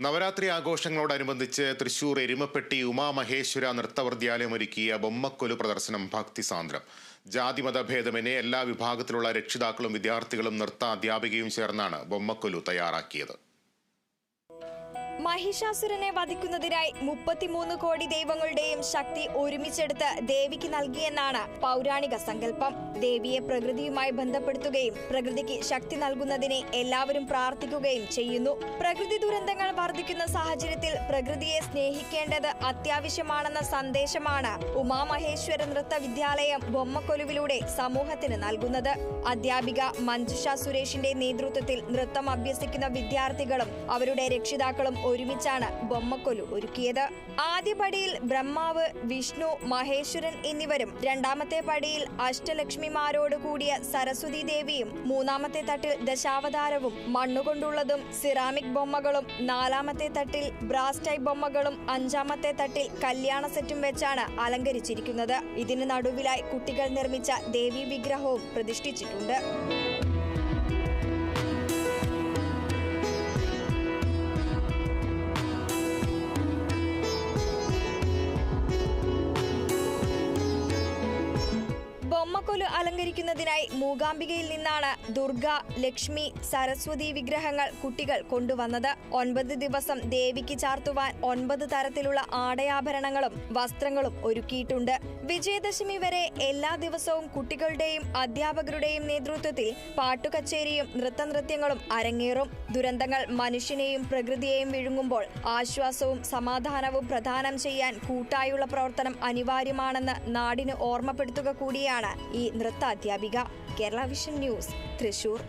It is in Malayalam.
നവരാത്രി ആഘോഷങ്ങളോടനുബന്ധിച്ച് തൃശൂർ എരുമപ്പെട്ടി ഉമാമഹേശ്വര നൃത്തവൃദ്യാലയം ഒരുക്കിയ ബൊമ്മക്കൊലു പ്രദർശനം ഭക്തിസാന്ദ്രം ജാതിമതഭേദമെന്നെ എല്ലാ വിഭാഗത്തിലുള്ള രക്ഷിതാക്കളും വിദ്യാർത്ഥികളും നൃത്ത അധ്യാപികയും ചേർന്നാണ് ബൊമ്മക്കൊലു തയ്യാറാക്കിയത്. മഹിഷാസുരനെ വധിക്കുന്നതിനായി മുപ്പത്തിമൂന്ന് കോടി ദൈവങ്ങളുടെയും ശക്തി ഒരുമിച്ചെടുത്ത് ദേവിക്ക് നൽകിയെന്നാണ് പൗരാണിക സങ്കല്പം. ദേവിയെ പ്രകൃതിയുമായി ബന്ധപ്പെടുത്തുകയും പ്രകൃതിക്ക് ശക്തി നൽകുന്നതിനെ എല്ലാവരും പ്രാർത്ഥിക്കുകയും ചെയ്യുന്നു. പ്രകൃതി ദുരന്തങ്ങൾ വർദ്ധിക്കുന്ന സാഹചര്യത്തിൽ പ്രകൃതിയെ സ്നേഹിക്കേണ്ടത് അത്യാവശ്യമാണെന്ന സന്ദേശമാണ് ഉമാമഹേശ്വര നൃത്ത വിദ്യാലയം ബൊമ്മക്കൊലുവിലൂടെ സമൂഹത്തിന് നൽകുന്നത്. അധ്യാപിക മഞ്ജുഷ സുരേഷിന്റെ നേതൃത്വത്തിൽ നൃത്തം അഭ്യസിക്കുന്ന വിദ്യാർത്ഥികളും അവരുടെ രക്ഷിതാക്കളും ഒരുമിച്ചാണ് ബൊമ്മക്കൊലു ഒരുക്കിയത്. ആദ്യ പടിയിൽ ബ്രഹ്മാവ് വിഷ്ണു മഹേശ്വരൻ എന്നിവരും രണ്ടാമത്തെ പടിയിൽ അഷ്ടലക്ഷ്മിമാരോട് കൂടിയ സരസ്വതി ദേവിയും മൂന്നാമത്തെ തട്ടിൽ ദശാവതാരവും മണ്ണുകൊണ്ടുള്ളതും സിറാമിക് ബൊമ്മകളും നാലാമത്തെ തട്ടിൽ ബ്രാസ് ടൈപ്പ് ബൊമ്മകളും അഞ്ചാമത്തെ തട്ടിൽ കല്യാണ സെറ്റും വെച്ചാണ് അലങ്കരിച്ചിരിക്കുന്നത്. ഇതിന് നടുവിലായി കുട്ടികൾ നിർമ്മിച്ച ദേവി വിഗ്രഹവും പ്രതിഷ്ഠിച്ചിട്ടുണ്ട്. ബൊമ്മക്കൊലു അലങ്കരിക്കുന്നതിനായി മൂകാംബികയിൽ നിന്നാണ് ദുർഗ ലക്ഷ്മി സരസ്വതി വിഗ്രഹങ്ങൾ കുട്ടികൾ കൊണ്ടുവന്നത്. ഒൻപത് ദിവസം ദേവിക്ക് ചാർത്തുവാൻ ഒൻപത് തരത്തിലുള്ള ആടയാഭരണങ്ങളും വസ്ത്രങ്ങളും ഒരുക്കിയിട്ടുണ്ട്. വിജയദശമി വരെ എല്ലാ ദിവസവും കുട്ടികളുടെയും അധ്യാപകരുടെയും നേതൃത്വത്തിൽ പാട്ടുകച്ചേരിയും നൃത്തനൃത്യങ്ങളും അരങ്ങേറും. ദുരന്തങ്ങൾ മനുഷ്യനെയും പ്രകൃതിയെയും വിഴുങ്ങുമ്പോൾ ആശ്വാസവും സമാധാനവും പ്രദാനം ചെയ്യാൻ കൂട്ടായുള്ള പ്രവർത്തനം അനിവാര്യമാണെന്ന് നാടിന് ഓർമ്മപ്പെടുത്തുക കൂടിയാണ് ഈ നൃത്ത അധ്യാപിക കേരള വിഷൻ ന്യൂസ് തൃശൂർ.